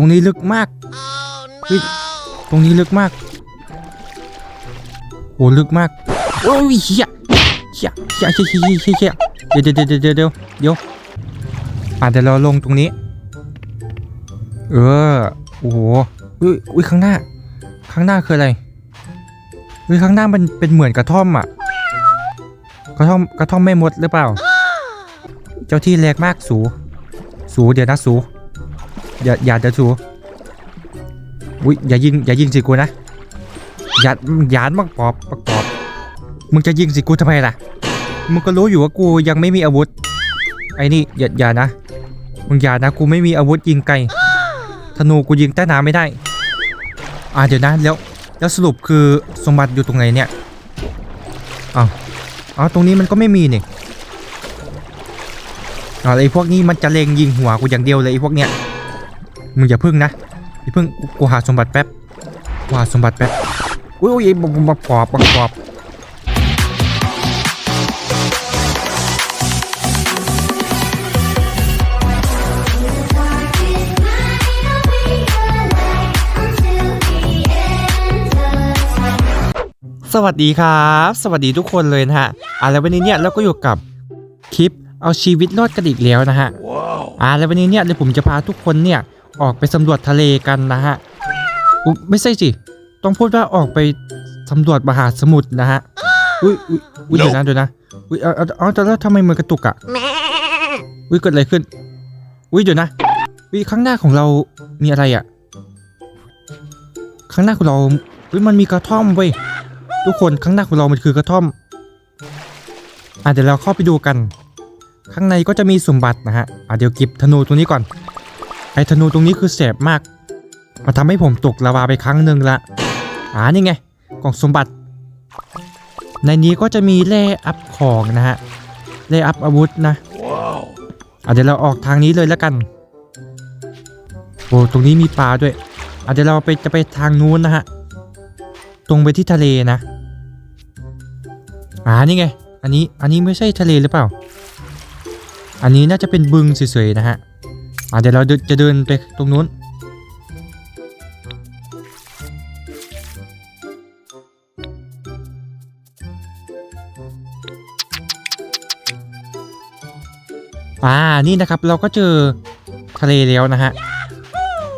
รงนี้ลึกมากเฮ้ยตรงนี้ลึกมากโหลึกมาก โอ้ยเฮียเฮียเฮียเฮียเฮียเฮียเฮียเดี๋ยวเดี๋ยวเดี๋ยวเดี๋ยวเดี๋ยวเดี๋ยวอะเดี๋ยวเราลงตรงนี้ เออ โอ้โหอุ้ยอุ้ยข้างหน้า ข้างหน้าคืออะไรอุ้ยข้างหน้ามันเป็นเหมือนกระท่อมอะ กระท่อม กระท่อมไม่หมดหรือเปล่า เจ้าที่แรงมากสู สูเดี๋ยวนะสู อย่าอย่าเดี๋ยวสูอุ้ยอย่ายิงอย่ายิงสิกูนะอย่าหยามักปอบประกอบ มึงจะยิงสิกูทำไมล่ะ มึงก็รู้อยู่ว่ากูยังไม่มีอาวุธ ไอ้นี่อย่าอย่านะ มึงอย่านะกูไม่มีอาวุธยิงไกล ธนูกูยิงใต้น้ำไม่ได้ อ่าเดี๋ยวนะแล้วแล้วสรุปคือสมบัติอยู่ตรงไหนเนี่ยอ้าวอ๋อตรงนี้มันก็ไม่มีนี่อ๋อไอ้พวกนี้มันจะเลงยิงหัวกูอย่างเดียวเลยไอ้พวกเนี้ย มึงอย่าพึ่งนะอย่าพึ่งกูกูหาสมบัติแป๊บกูหาสมบัติแป๊บอุ้ยอุ้ยบบบปอบปอบปอบสวัสดีครับ สวัสดีทุกคนเลยนะฮะอ่าแล้ววันนี้เนี่ยเราก็อยู่กับคลิปเอาชีวิตรอดกันอีกแล้วนะฮะอ่าแล้ววันนี้เนี่ยเดี๋ยวผมจะพาทุกคนเนี่ย ออกไปสำรวจทะเลกันนะฮะอุ๊ยไม่ใช่สิต้องพูดว่าออกไปสำรวจมหาสมุทรนะฮะอุ้ยอุ้ยอุ้ยเดี๋ยวนะเดี๋ยวนะอุ้ยเอาเอาเอาแต่แล้วทำไมมันกระตุกอะอุ้ยเกิดอะไรขึ้นอุ้ยเดี๋ยวนะอุ้ยข้างหน้าของเรามีอะไรอะข้างหน้าของเราอุ้ยมันมีกระท่อมเว้ยทุกคนข้างหน้าของเรามันคือกระท่อมอะเดี๋ยวเราเข้าไปดูกัน ข้างในก็จะมีสมบัตินะฮะอะเดี๋ยวเก็บธนูตรงนี้ก่อน ไอ้ธนูตรงนี้คือแสบมาก มาทำให้ผมตกลาวาไปครั้งหนึ่งละอ่านี่ไง กล่องสมบัติ ในนี้ก็จะมีแร่อัพของนะฮะแร่อัพอาวุธนะอะเดี๋ยวเราออกทางนี้เลยแล้วกัน โอ้ตรงนี้มีปลาด้วยเดี๋ยวเราไปจะไปทางนู้นนะฮะ ตรงไปที่ทะเลนะ อ่านี่ไง อันนี้ อันนี้ไม่ใช่ทะเลหรือเปล่า อันนี้น่าจะเป็นบึงเฉยๆนะฮะ อ่าเดี๋ยวเราเดินจะเดินไปตรงนู้น อ่า นี่นะครับเราก็เจอทะเลแล้วนะฮะ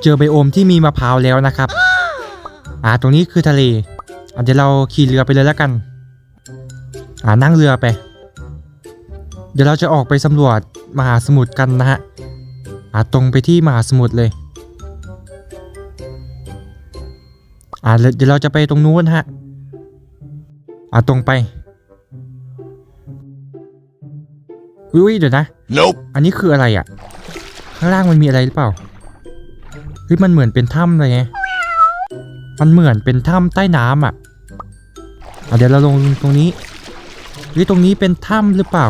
เจอไบโอมที่มีมะพร้าวแล้วนะครับ อ่า ตรงนี้คือทะเลอะเดี๋ยวเราขี่เรือไปเลยแล้วกัน อ่านั่งเรือไป เดี๋ยวเราจะออกไปสำรวจมหาสมุทรกันนะฮะ อ่าตรงไปที่มหาสมุทรเลยอ่าเดี๋ยวเราจะไปตรงนู้นฮะอ่าตรงไปอุ้ยเดี๋ยวนะ Nope. อันนี้คืออะไรอะ ข้างล่างมันมีอะไรหรือเปล่าเฮ้ยมันเหมือนเป็นถ้ำเลยไงมันเหมือนเป็นถ้ำใต้น้ำอะอะเดี๋ยวเราลงตรงนี้เฮ้ยตรงนี้เป็นถ้ำหรือเปล่า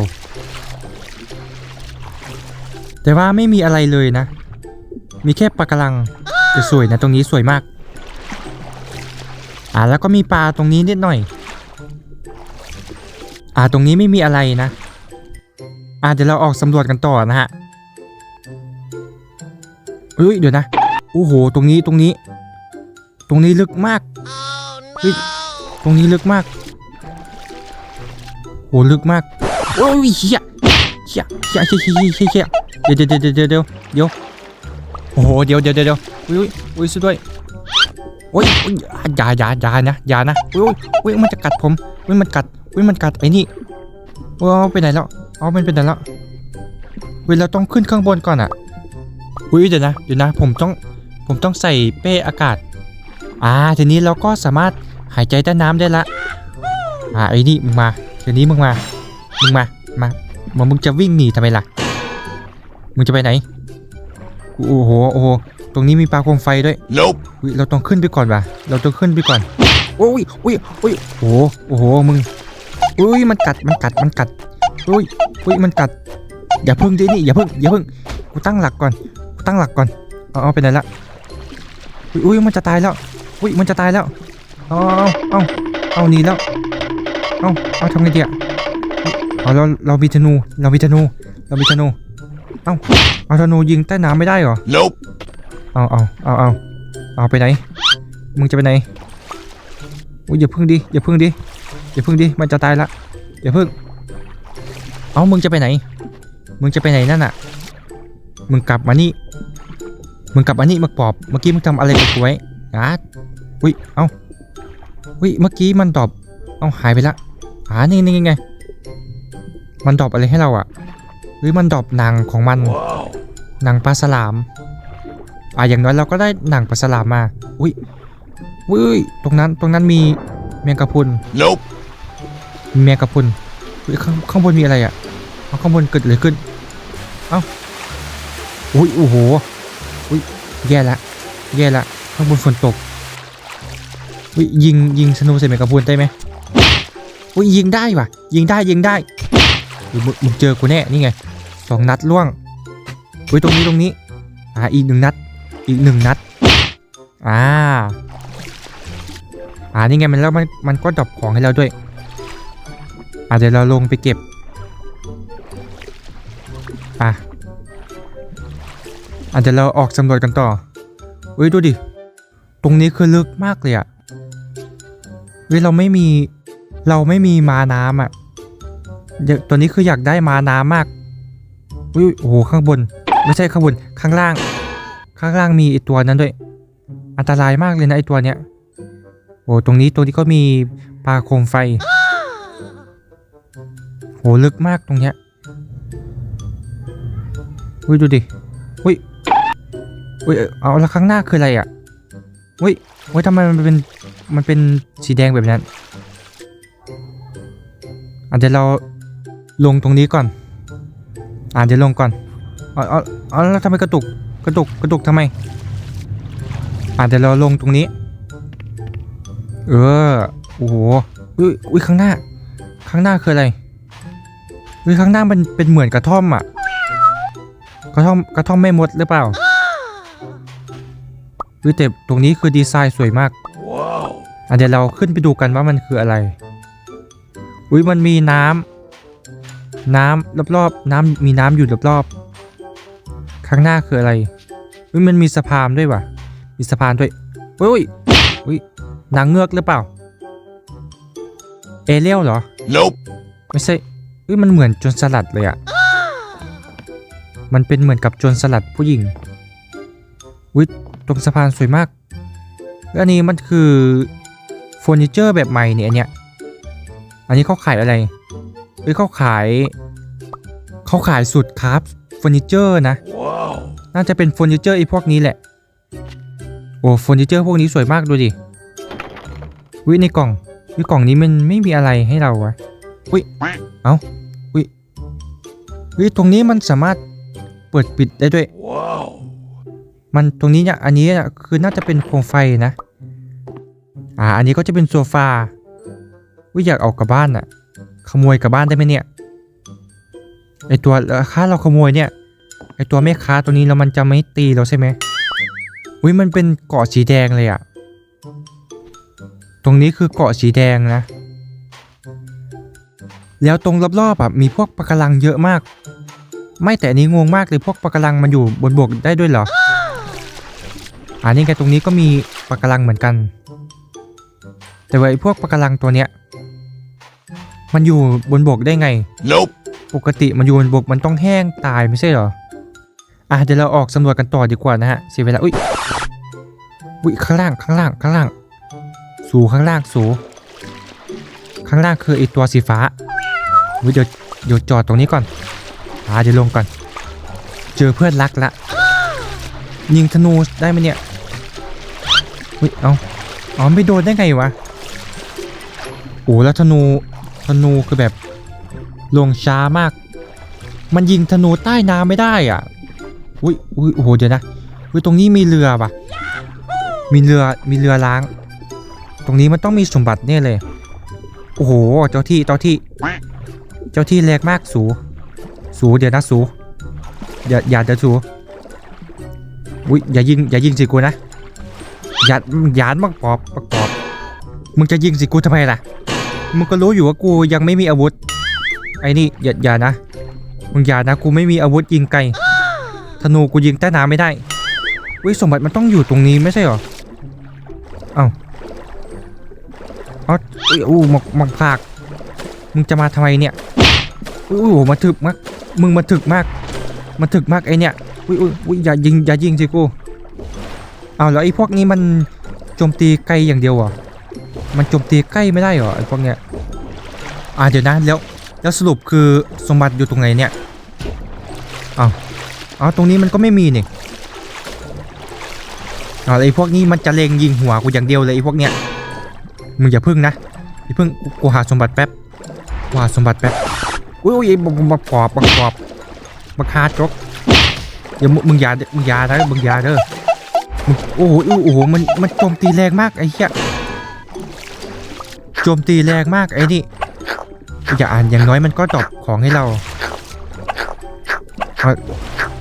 แต่ว่าไม่มีอะไรเลยนะ มีแค่ปะการังแต่สวยนะตรงนี้สวยมาก อ่าแล้วก็มีปลาตรงนี้นิดหน่อย อ่าตรงนี้ไม่มีอะไรนะ อ่าเดี๋ยวเราออกสำรวจกันต่อนะฮะเฮ้ยเดี๋ยวนะโอ้โห ตรงนี้ตรงนี้ ตรงนี้ลึกมากเฮ้ยตรงนี้ลึกมากโหลึกมากโอ้ยเฮียเฮียเฮียเฮียเฮียเฮีย เดี๋ยวเดี๋ยวเดี๋ยวเดี๋ยวเดี๋ยวโอ้โหเดี๋ยวเดี๋ยวเดี๋ยวอุ้ยอุ้ยอุ้ยช่วยด้วยโอ้ยอุ้ยอย่าอย่าอย่านะอย่านะอุ้ยอุ้ยมันจะกัดผมอุ้ยมันกัดอุ้ยมันกัดไอ้นี่โอ้ไปไหนแล้วอ๋อมันไปไหนแล้วเว้ยเราต้องขึ้นข้างบนก่อนอะอุ้ยเดี๋ยวนะเดี๋ยวนะผมต้องผมต้องใส่เป้อากาศอ่าทีนี้เราก็สามารถหายใจใต้น้ำได้ละอ่าไอ้นี่มึงมาทีนี้มึงมามึงมามามามึงจะวิ่งหนีทำไมล่ะ มึงจะไปไหน โอ้โห โอ้โห ตรงนี้มีปลาโคมไฟด้วย Nope. อุ๊ยเราต้องขึ้นไปก่อนว่ะ เราต้องขึ้นไปก่อน โอ้ยโอ้ยโอ้ยโอ้โห โอ้โห มึงอุ้ย มันกัด มันกัด มันกัดอุ้ยอุ้ย มันกัด อย่าพึ่งดินี่ อย่าพึ่ง อย่าพึ่ง กูตั้งหลักก่อน กูตั้งหลักก่อน เอาเอาไปไหนละอุ้ยอุ้ยมันจะตายแล้ว อุ้ย มันจะตายแล้ว เอาเอาเอาเอาหนีแล้ว เอาเอาทำไงดีอะเอาเรา เรามีธนู เรามีธนู เรามีธนู เอาเอาธนูยิงใต้น้ำไม่ได้เหรอ Nope. เอาเอาเอาเอาเอาไปไหน มึงจะไปไหนอุ้ยอย่าพึ่งดิอย่าพึ่งดิอย่าพึ่งดิมันจะตายละอย่าพึ่งเอามึงจะไปไหน มึงจะไปไหนนั่นน่ะ มึงกลับมานี่ มึงกลับมานี่มาปอบ เมื่อกี้มึงทำอะไรกับกูไว้อาร์ตอุ้ย เอาอุ้ย เมื่อกี้มันตอบ เอาหายไปละอ่านี่นี่ไง มันดรอปอะไรให้เราอะ หรือมันดรอปหนังของมัน หนังปลาสลาม อ่าอย่างน้อยเราก็ได้หนังปลาสลามมา อุ้ยอุ้ยตรงนั้นตรงนั้นมีแมงกะพรุน Nope. มีแมงกะพรุนอุ้ยข้างข้างบนมีอะไรอะเอาข้างบนเกิดอะไรขึ้น เอ้า อุ้ยโอ้โห อุ้ยแย่ละ แย่ละ ข้างบนฝนตก อุ้ยยิงยิงสนุใส่แมงกะพรุนได้ไหมอุ้ยยิงได้ว่ะ ยิงได้ยิงได้อุ๊ยมึงมึงเจอกูแน่ นี่ไง สองนัดล่วงอุ้ยตรงนี้ตรงนี้ อ่าอีกหนึ่งนัด อีกหนึ่งนัด อ่า อ่านี่ไงมันแล้วมันมันก็ดรอปของให้เราด้วย อ่าเดี๋ยวเราลงไปเก็บ อะอะเดี๋ยวเราออกสำรวจกันต่อเฮ้ยดูดิ ตรงนี้คือลึกมากเลยอะเฮ้ยเราไม่มี เราไม่มีมาน้ำอะเดี๋ยวตัวนี้คืออยากได้มาน้ำมาก อุ้ยโอ้โหข้างบน ไม่ใช่ข้างบนข้างล่าง ข้างล่างมีไอตัวนั้นด้วย อันตรายมากเลยนะไอตัวเนี้ยโอ้ตรงนี้ตรงนี้ก็มีปลาโคมไฟโหลึกมากตรงเนี้ยอุ้ยดูดิอุ้ยอุ้ยเอาแล้วข้างหน้าคืออะไรอะอุ้ยอุ้ยทำไมมันเป็นมันเป็นสีแดงแบบนั้นอะเดี๋ยวเราลงตรงนี้ก่อน อะเดี๋ยวลงก่อนอาเอาเอแล้วทำไมกระตุกกระตุกกระตุกทำไม อะเดี๋ยวเราลงตรงนี้ เออโอ้โหอุ้ยอุ้ยข้างหน้า ข้างหน้าคืออะไรเฮ้ยข้างหน้ามันเป็นเหมือนกระท่อมอะกระท่อมกระท่อมแม่มดหรือเปล่าเฮ้ยแต่ตรงนี้คือดีไซน์สวยมากอะเดี๋ยวเราขึ้นไปดูกันว่ามันคืออะไร อุ้ยมันมีน้ำ น้ำรอบๆน้ำมีน้ำอยู่รอบๆข้างหน้าคืออะไรอุ้ยมันมีสะพานด้วยว่ะ มีสะพานด้วยอุ้ยอุ้ยนางเงือกหรือเปล่า เอเลียวเหรอ Nope. ไม่ใช่เอ้ยมันเหมือนโจนสลัดเลยอะมันเป็นเหมือนกับโจนสลัดผู้หญิงวิตรงสะพานสวยมากแล้วอันนี้มันคือเฟอร์นิเจอร์แบบใหม่เนี่ยอันเนี้ย อันนี้เขาขายอะไร เอ้ยเขาขายเขาขายสุดครับเฟอร์นิเจอร์นะ Wow. น่าจะเป็นเฟอร์นิเจอร์ไอ้พวกนี้แหละ โอ้เฟอร์นิเจอร์พวกนี้สวยมากดูดิ วิในกล่องวิกล่องนี้มันไม่มีอะไรให้เราวะวิเอาวิวิตรงนี้มันสามารถเปิดปิดได้ด้วย Wow. มันตรงนี้เนี่ย อันนี้เนี่ยคือน่าจะเป็นโคมไฟนะ อ่า อันนี้ก็จะเป็นโซฟาวิอยากเอากลับบ้านอะ ขโมยกลับบ้านได้ไหมเนี่ยไอตัวค่าเราขโมยเนี่ยไอตัวแม่ค้าตัวนี้แล้วมันจะไม่ตีเราใช่ไหมอุ้ยมันเป็นเกาะสีแดงเลยอะตรงนี้คือเกาะสีแดงนะ แล้วตรงรอบๆอะมีพวกปะการังเยอะมาก ไม่แต่นี้งงมากเลยพวกปะการังมันอยู่บนบกได้ด้วยเหรออ่านี่ไงตรงนี้ก็มีปะการังเหมือนกัน แต่ว่าไอ้พวกปะการังตัวเนี้ย มันอยู่บนบกได้ไง Nope. ปกติมันอยู่บนบกมันต้องแห้งตายไม่ใช่เหรอ อะเดี๋ยวเราออกสำรวจกันต่อดีกว่านะฮะเสียเวลา อุ้ย อุ้ยข้างล่างข้างล่างข้างล่าง สูข้างล่างสูข้างล่างคือไอตัวสีฟ้าอุ้ยเดี๋ยวเดี๋ยวจอดตรงนี้ก่อนอ่าเดี๋ยวลงก่อน เจอเพื่อนรักละ ยิงธนูได้ไหมเนี่ย อุ้ย เอาอ๋อไม่โดนได้ไงวะ โอ้แล้วธนู ธนูคือแบบลงช้ามาก มันยิงธนูใต้น้ำไม่ได้อะ อุ้ยอุ้ยโอ้โหเดี๋ยวนะอุ้ยตรงนี้มีเรือว่ะ มีเรือ มีเรือล้าง ตรงนี้มันต้องมีสมบัติเนี่ยเลย โอ้โห เจ้าที่ เจ้าที่ เจ้าที่แรงมากสู สูเดี๋ยวนะสูอย่าอย่าเดี๋ยวสูอุ้ยอย่ายิงอย่ายิงสิกูนะอย่าหยานมากปอบประกอบ มึงจะยิงสิกูทำไมล่ะ มึงก็รู้อยู่ว่ากูยังไม่มีอาวุธ ไอ้นี่อย่าอย่านะ มึงอย่านะกูไม่มีอาวุธยิงไกล ธนูกูยิงใต้น้ำไม่ได้วิสมบัติมันต้องอยู่ตรงนี้ไม่ใช่เหรอ เอ้าเอาอุ้ยอู้หมกหมกผาก มึงจะมาทำไมเนี่ยอุ้ยมาถึกมาก มึงมาถึกมาก มาถึกมากไอเนี่ยอุ้ยอุ้ยอุ้ยอย่ายิงอย่ายิงสิกู เอาแล้วไอพวกนี้มันโจมตีไกลอย่างเดียวเหรอ มันโจมตีใกล้ไม่ได้เหรอไอพวกเนี้ยอ่าเดี๋ยวนะแล้วแล้วสรุปคือสมบัติอยู่ตรงไหนเนี่ยเอาเอาตรงนี้มันก็ไม่มีนี่เอาไอพวกนี้มันจะเลงยิงหัวกูอย่างเดียวเลยไอพวกเนี้ยมึงอย่าพึ่งนะอย่าพึ่งกูหาสมบัติแป๊บกูหาสมบัติแป๊บอุ้ยอุ้ยบักบักปอบบักปอบบักฮาจกเดี๋ยวมึงมึงอย่ามึงอย่านะมึงอย่าเด้อโอ้โหโอ้โหมันมันโจมตีแรงมากไอ้เหี้ย โจมตีแรงมากไอ้นี่อย่าอ่านอย่างน้อยมันก็ตอบของให้เรา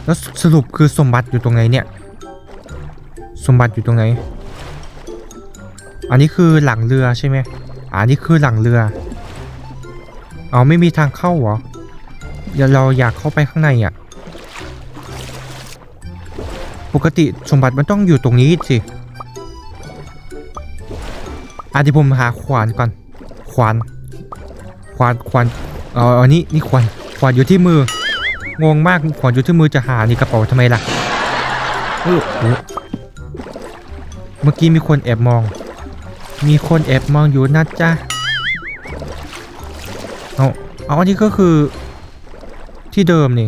แล้วสรุปคือสมบัติอยู่ตรงไหนเนี่ย สมบัติอยู่ตรงไหน อันนี้คือหลังเรือใช่ไหมอะอันนี้คือหลังเรือ เอาไม่มีทางเข้าเหรอเดี๋ยวเราอยากเข้าไปข้างในอะ ปกติสมบัติมันต้องอยู่ตรงนี้สิ อะเดี๋ยวผมหาขวานก่อน ขวาน ขวาน ขวานเอ๋อานี่นี่ขวาน ขวานอยู่ที่มือ งงมาก ขวานอยู่ที่มือจะหานี่กระเป๋าทำไมล่ะเออเมื่อกี้มีคนแอบมอง มีคนแอบมองอยู่นะจ๊ะ เอาเอาอันนี้ก็คือที่เดิมนี่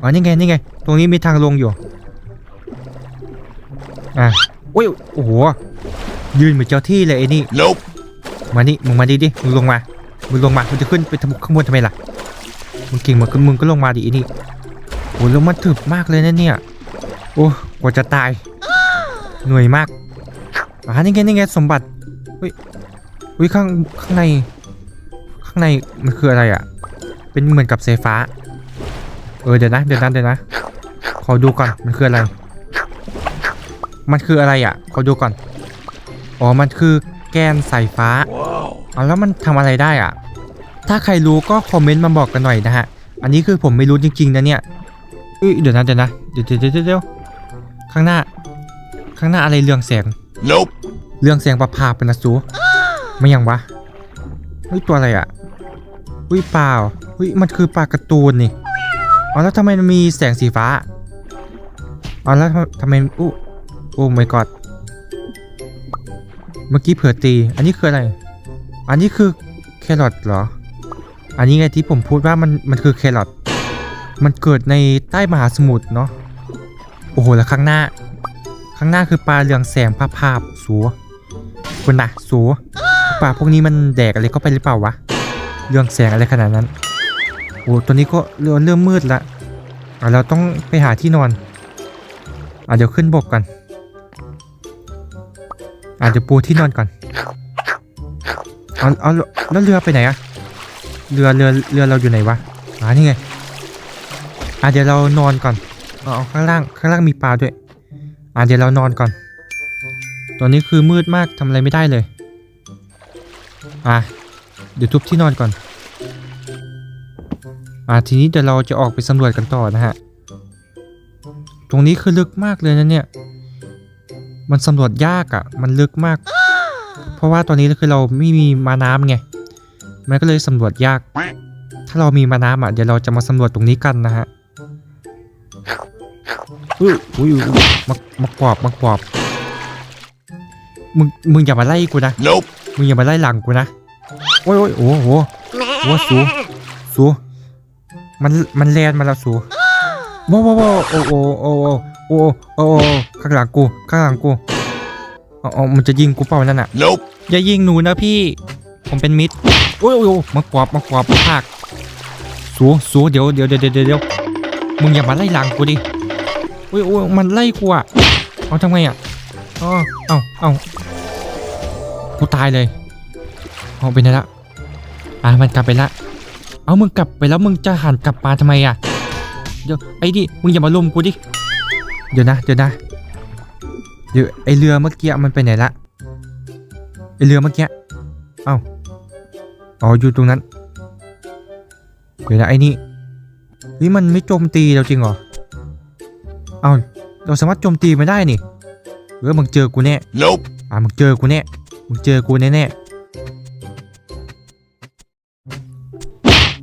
อ๋อ นี่ไง นี่ไง ตรงนี้มีทางลงอยู่ อะโอ้ย โอ้โห ยืนเหมือนเจ้าที่เลยไอ้นี่ Nope. มานี่มึงมาดิดิมึงลงมามึงลงมามึงจะขึ้นไปทำข้างบนทำไมล่ะมึงเก่งเหมือนกันมึงก็ลงมาดิไอ้นี่โอ้แล้วมันถึบมากเลยนะเนี่ยโอ้กว่าจะตายเหนื่อยมากอ่านี่ไงนี่ไงสมบัติเฮ้ยเฮ้ยข้างข้างใน ข้างในมันคืออะไรอะ เป็นเหมือนกับสายฟ้า เออเดี๋ยวนะเดี๋ยวนะเดี๋ยวนะขอดูก่อนมันคืออะไร มันคืออะไรอะขอดูก่อน อ๋อ มันคือแกนสายฟ้า Wow. เอาแล้วมันทำอะไรได้อะถ้าใครรู้ก็คอมเมนต์มาบอกกันหน่อยนะฮะ อันนี้คือผมไม่รู้จริงๆนะเนี่ยเอ้ยเดี๋ยวนะเดี๋ยวนะเดี๋ยวเดี๋ยวเดี๋ยวเดี๋ยวข้างหน้า ข้างหน้าอะไรเรืองแสง Nope. เรืองแสงประพาเป็นนะสูไม่ยังวะเฮ้ยตัวอะไรอะเฮ้ยเปล่าเฮ้ยมันคือปลาการ์ตูนนี่อ๋อแล้วทำไมมันมีแสงสีฟ้าอ๋อแล้วทำไมอู้โอ้ my god เมื่อกี้เผื่อตี อันนี้คืออะไร อันนี้คือแครอทเหรอ อันนี้ไงที่ผมพูดว่ามันมันคือแครอท มันเกิดในใต้มหาสมุทรเนาะ โอ้โห แล้วข้างหน้า ข้างหน้าคือปลาเรืองแสงภาพภาพสัวคุณนะสัวปลาพวกนี้มันแดกอะไรเข้าไปหรือเปล่าวะ เรืองแสงอะไรขนาดนั้น โอ้ตัวนี้ก็เริ่มเริ่มมืดละอะเราต้องไปหาที่นอนอะเดี๋ยวขึ้นบกก่อน อะเดี๋ยวปูที่นอนก่อนเอาเอาแล้วเรือไปไหนอะเรือเรือเรือเราอยู่ไหนวะอ่านี่ไงอะเดี๋ยวเรานอนก่อนเอาข้างล่างข้างล่างมีปลาด้วยอะเดี๋ยวเรานอนก่อน ตอนนี้คือมืดมากทำอะไรไม่ได้เลยอะเดี๋ยวทุบที่นอนก่อนอะทีนี้เดี๋ยวเราจะออกไปสำรวจกันต่อนะฮะ ตรงนี้คือลึกมากเลยนะเนี่ย มันสำรวจยากอะ่ะ มันลึกมาก เพราะว่าตอนนี้คือเราไม่มีมาน้ำไง มันก็เลยสำรวจยาก ถ้าเรามีมาน้ำอะเดี๋ยวเราจะมาสำรวจตรงนี้กันนะฮะอุ้ยอุ้ยอุ้ยมักมักปอบมักปอบ มึง มึงอย่ามาไล่กูนะ Nope. มึงอย่ามาไล่หลังกูนะ โอ้ยโอ้ยโอ้โหโอ้สูสูมัน มันแลนมาแล้วสูว้าวว้าวว้าวโอ้โอ้โอ้ โอ้โอ้โอ้โอ้ข้างหลังกูข้างหลังกูอ๋ออ๋อมันจะยิงกูเปล่านั่นน่ะ Nope. อย่ายิงหนูนะพี่ ผมเป็นมิตรโอ้ยโอ้ยโอ้ยมากรอบมากรอบภาคสูสูเดี๋ยวเดี๋ยวเดี๋ยวเดี๋ยวเดี๋ยวมึงอย่ามาไล่หลังกูดิโอ้ยโอ้ยมันไล่กูอะเอาทำไงอะอ๋อเอาเอากูตายเลยเอาไปไหนละอะมันกลับไปละ เอามึงกลับไปแล้วมึงจะหันกลับมาทำไมอะเดี๋ยวไอ้ดิมึงอย่ามาลุมกูดิ เดี๋ยวนะเดี๋ยวนะเดี๋ยวไอเรือเมื่อกี้มันไปไหนละไอเรือเมื่อกี้เอ้าอ๋ออยู่ตรงนั้นเดี๋ยวนะไอ้นี่เฮ้ยมันไม่โจมตีเราจริงเหรอเอ้าเราสามารถโจมตีมันได้นี่เออมึงเจอกูแน่ Nope. อะมึงเจอกูแน่มึงเจอกูแน่แน่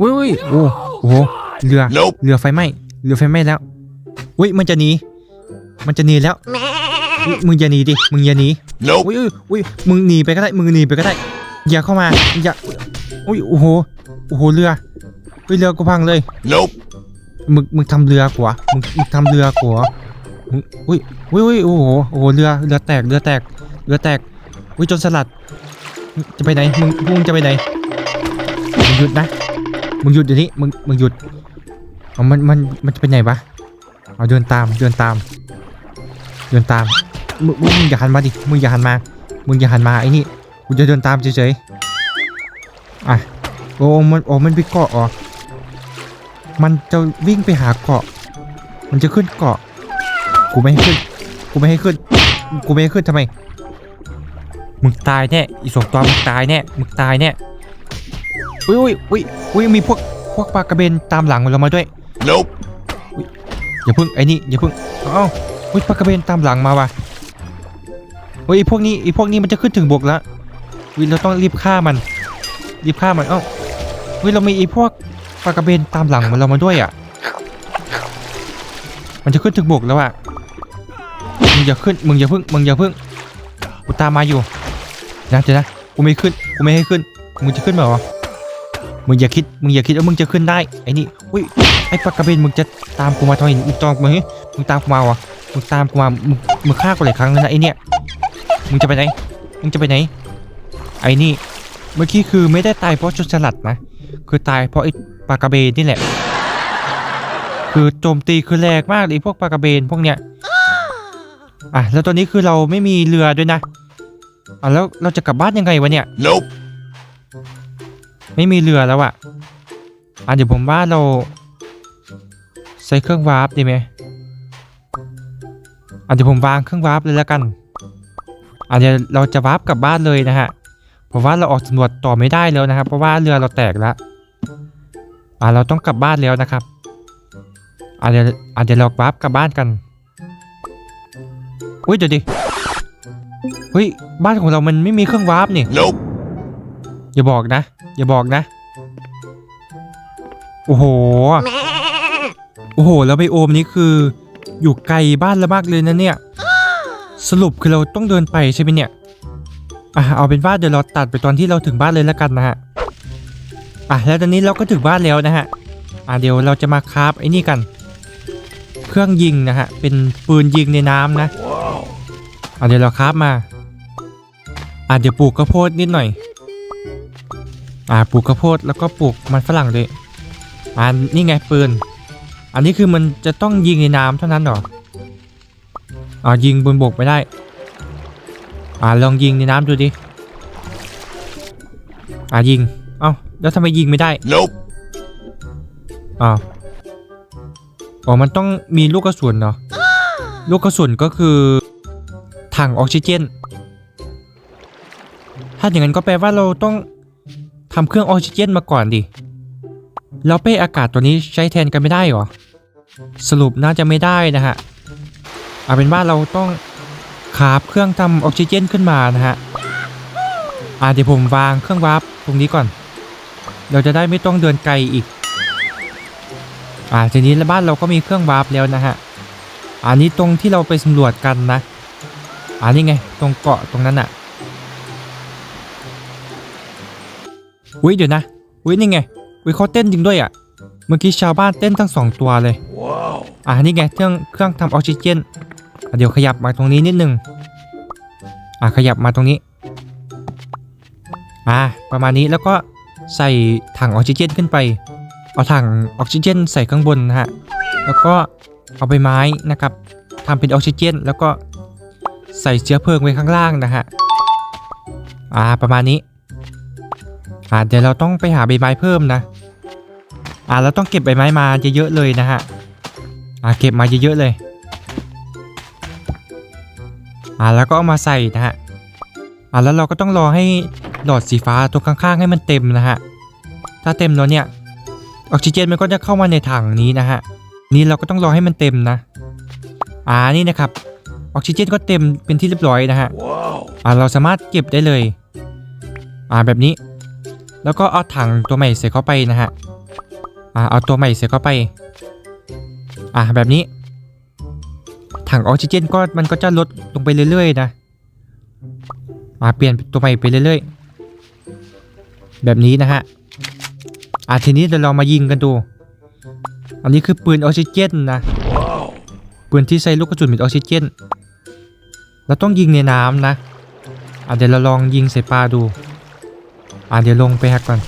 อุ้ยอุ้ยโอ้โหเรือ Nope. เรือไฟไหม้เรือไฟไหม้แล้วอุ้ยมันจะหนี มันจะหนีแล้วอุ๊ยมึงอย่าหนีดิ มึงอย่าหนี Nope. อุ้ยอุ้ยอุ้ยมึงหนีไปก็ได้ มึงหนีไปก็ได้ อย่าเข้ามา อย่า อุ้ย โอ้โห โอ้โห เรือเฮ้ยเรือกูพังเลย Nope. มึง มึงทำเรือกูเหรอมึง มึงทำเรือกูเหรอมึงอุ้ยอุ้ยอุ้ยโอ้โห โอ้โห เรือ เรือแตก เรือแตก เรือแตก อุ้ยโจนสลัดมึงจะไปไหน มึงมึงจะไปไหน มึงหยุดนะ มึงหยุดเดี๋ยวนี้ มึง มึงหยุดเอามัน มัน มันจะไปไหนวะเอาเดินตาม เดินตาม เดินตามมึงมึงมึงอย่าหันมาดิมึงอย่าหันมามึงอย่าหันมาไอ้นี่กูจะเดินตามเฉยๆอะโอ้มันโอ้มันไปเกาะอ๋อมันจะวิ่งไปหาเกาะ มันจะขึ้นเกาะ กูไม่ให้ขึ้น กูไม่ให้ขึ้น กูไม่ให้ขึ้นทำไม มึงตายแน่ อีสองตัวมึงตายแน่ มึงตายแน่ อุ้ยอุ้ยอุ้ยอุ้ยมีพวกพวกปลากระเบนตามหลังเรามาด้วย Nope. อย่าพึ่งไอ้นี่อย่าพึ่ง เอ้า อุ้ยปลากระเบนตามหลังมาว่ะเฮ้ยไอ้พวกนี้ไอ้พวกนี้มันจะขึ้นถึงบกแล้ววิเราต้องรีบฆ่ามัน รีบฆ่ามันเอ้าเฮ้ยเรามีไอ้พวกปลากระเบนตามหลังมันเรามาด้วยอะ มันจะขึ้นถึงบกแล้วอะมึงอย่าขึ้นมึงอย่าพึ่งมึงอย่าพึ่งกูตามมาอยู่นะเดี๋ยวนะกูไม่ขึ้นกูไม่ให้ขึ้นมึงจะขึ้นมาเหรอมึงอย่าคิดมึงอย่าคิดว่ามึงจะขึ้นได้ไอ้นี่อุ้ยไอ้ปลากระเบนมึงจะตามกูมาทำไมมึงตามกูมาเฮ้ยมึงตามกูมาวะ มึงตามกูมา มึงมึงฆ่ากูหลายครั้งแล้วนะไอ้เนี่ย มึงจะไปไหน มึงจะไปไหน ไอ้นี่ เมื่อกี้คือไม่ได้ตายเพราะชุดสลัดนะ คือตายเพราะไอ้ปลากระเบนนี่แหละ คือโจมตีคือแรงมากเลยพวกปลากระเบนพวกเนี้ย อะแล้วตอนนี้คือเราไม่มีเรือด้วยนะ อะแล้วเราจะกลับบ้านยังไงวะเนี่ย Nope. ไม่มีเรือแล้วอะอะเดี๋ยวผมว่าเราใช้เครื่องวาร์ปดีไหม อะเดี๋ยวผมวางเครื่องวาร์ปเลยแล้วกันอะเดี๋ยวเราจะวาร์ปกลับบ้านเลยนะฮะเพราะว่าเราออกสำรวจต่อไม่ได้แล้วนะครับ เพราะว่าเรือเราแตกแล้วอะเราต้องกลับบ้านแล้วนะครับอะเดี๋ยวอะเดี๋ยวเราวาร์ปกลับบ้านกันอุ้ยเดี๋ยวดิเฮ้ยบ้านของเรามันไม่มีเครื่องวาร์ปนี่ Nope. อย่าบอกนะ อย่าบอกนะ โอ้โห โอ้โห แล้วไบโอมนี้คือ อยู่ไกลบ้านเรามากเลยนะเนี่ย สรุปคือเราต้องเดินไปใช่ไหมเนี่ย อะเอาเป็นว่าเดี๋ยวเราตัดไปตอนที่เราถึงบ้านเลยแล้วกันนะฮะ อะแล้วตอนนี้เราก็ถึงบ้านแล้วนะฮะ อะเดี๋ยวเราจะมาคราฟไอ้นี่กัน เครื่องยิงนะฮะ เป็นปืนยิงในน้ำนะ อะเดี๋ยวเราคราฟมา อะเดี๋ยวปลูกข้าวโพดนิดหน่อย อ่าปลูกข้าวโพดแล้วก็ปลูกมันฝรั่งด้วยอ่านี่ไงปืน อันนี้คือมันจะต้องยิงในน้ำเท่านั้นเหรออ่ายิงบนบกไม่ได้ อ่าลองยิงในน้ำดูดิ อ่ายิง เอ้าแล้วทำไมยิงไม่ได้ Nope. อ้าวอ๋อมันต้องมีลูกกระสุนเนาะลูกกระสุนก็คือ ถังออกซิเจน ถ้าอย่างนั้นก็แปลว่าเราต้องทำเครื่องออกซิเจนมาก่อนดิ แล้วเป้อากาศตัวนี้ใช้แทนกันไม่ได้เหรอ สรุปน่าจะไม่ได้นะฮะเอาเป็นว่าเราต้องคาบเครื่องทำออกซิเจนขึ้นมานะฮะอ่าเดี๋ยวผมวางเครื่องวาร์ปตรงนี้ก่อน เราจะได้ไม่ต้องเดินไกลอีก อ่าทีนี้บ้านเราก็มีเครื่องวาร์ปแล้วนะฮะอันนี้ตรงที่เราไปสำรวจกันนะอันนี้ไง ตรงเกาะตรงนั้นอะอุ้ยเดี๋ยวนะอุ้ยนี่ไงอุ้ยเขาเต้นจริงด้วยอะ มื่อกี้ชาวบ้านเต้นทั้งสองตัวเลย Wow. อ่านี่ไงเครื่องเครื่องทำออกซิเจนอะเดี๋ยวขยับมาตรงนี้นิดนึง อ่าขยับมาตรงนี้ อ่าประมาณนี้แล้วก็ใส่ถังออกซิเจนขึ้นไป เอาถังออกซิเจนใส่ข้างบนนะฮะ แล้วก็เอาใบไม้นะครับทำเป็นออกซิเจน แล้วก็ใส่เชื้อเพลิงไว้ข้างล่างนะฮะ อ่าประมาณนี้ อ่าเดี๋ยวเราต้องไปหาใบไม้เพิ่มนะ อ่าเราต้องเก็บใบไม้มาเยอะๆเลยนะฮะอ่าเก็บมาเยอะๆเลยอ่าแล้วก็เอามาใส่นะฮะอ่าแล้วเราก็ต้องรอให้หลอดสีฟ้าตัวข้างๆให้มันเต็มนะฮะถ้าเต็มแล้วเนี่ยออกซิเจนมันก็จะเข้ามาในถังนี้นะฮะนี่เราก็ต้องรอให้มันเต็มนะอ่านี่นะครับออกซิเจนก็เต็มเป็นที่เรียบร้อยนะฮะอ่าเราสามารถเก็บได้เลย อ่าแบบนี้ แล้วก็เอาถังตัวใหม่ใส่เข้าไปนะฮะ อ่าเอาตัวใหม่ใส่เข้าไป อ่าแบบนี้ ถังออกซิเจนก็มันก็จะลดลงไปเรื่อยๆนะอ่าเปลี่ยนตัวใหม่ไปเรื่อยๆ แบบนี้นะฮะอ่าทีนี้เดี๋ยวเรามายิงกันดู อันนี้คือปืนออกซิเจนนะปืนที่ใส่ลูกกระสุนมีออกซิเจนเราต้องยิงในน้ำนะอะเดี๋ยวเราลองยิงใส่ปลาดู อะเดี๋ยวลงไปฮักก่อน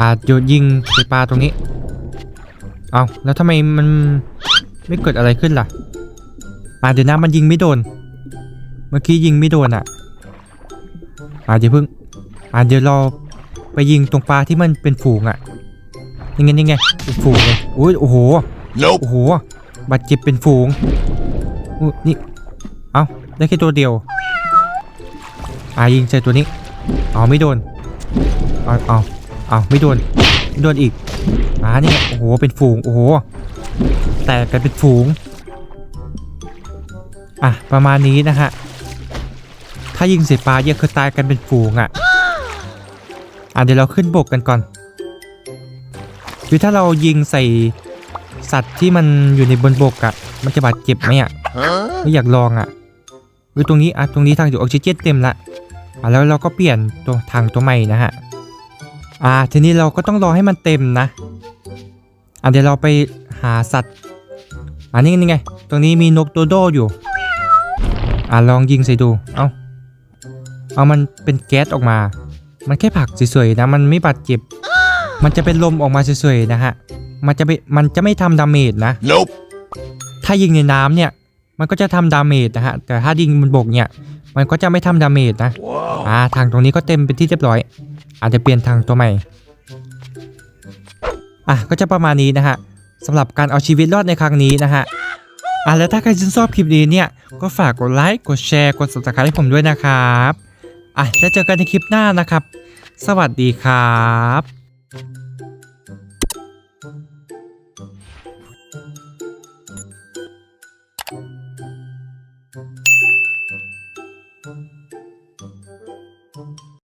อะโยนยิงใส่ปลาตรงนี้ เอาแล้วทำไมมันไม่เกิดอะไรขึ้นล่ะอะเดี๋ยวนะมันยิงไม่โดน เมื่อกี้ยิงไม่โดนอะอะเดี๋ยวเพิ่งอะเดี๋ยวเราไปยิงตรงปลาที่มันเป็นฝูงอะยังไงยังไงเป็นฝูงเลยอุ้ยโอ้โห Nope. โอ้โหบาดเจ็บเป็นฝูงอุ๊ยนี่เอาได้แค่ตัวเดียวอายิงใส่ตัวนี้เอาไม่โดนเอาเอา เอาไม่โดนไม่โดนอีกอ่านี่ไงโอ้โหเป็นฝูงโอ้โหแตกกันเป็นฝูงอะประมาณนี้นะฮะถ้ายิงใส่ปลาเยอะคือตายกันเป็นฝูงอะอะเดี๋ยวเราขึ้นบกกันก่อนคือถ้าเรายิงใส่สัตว์ที่มันอยู่ในบนบกอะ่ะ มันจะบาดเจ็บไหมอะ่ะ Huh? ไม่อยากลองอะ่ะคือตรงนี้อะตรงนี้ทางอยู่ออกซิเจนเต็มละอะแล้วเราก็เปลี่ยนตัวทางตัวใหม่นะฮะ อ่า ทีนี้เราก็ต้องรอให้มันเต็มนะ อะเดี๋ยวเราไปหาสัตว์อ่านี่นี่ไง ตรงนี้มีนกโดโดอยู่ อ่าลองยิงใส่ดู เอาเอามันเป็นแก๊สออกมา มันแค่ผลักสวยๆนะ มันไม่บาดเจ็บ มันจะเป็นลมออกมาสวยๆนะฮะ มันจะไม่มันจะไม่ทำดาเมจนะ Nope. ถ้ายิงในน้ำเนี่ย มันก็จะทำดาเมจนะฮะ แต่ถ้ายิงบนบกเนี่ย มันก็จะไม่ทำดาเมจนะ Whoa. อ่า ทางตรงนี้ก็เต็มเป็นที่เรียบร้อย อาจจะเปลี่ยนทางตัวใหม่ อะก็จะประมาณนี้นะฮะสำหรับการเอาชีวิตรอดในครั้งนี้นะฮะอะแล้วถ้าใครชื่นชอบคลิปนี้เนี่ย ก็ฝากกดไลค์ กดแชร์ กด subscribe ให้ผมด้วยนะครับ อะแล้วเจอกันในคลิปหน้านะครับ สวัสดีครับ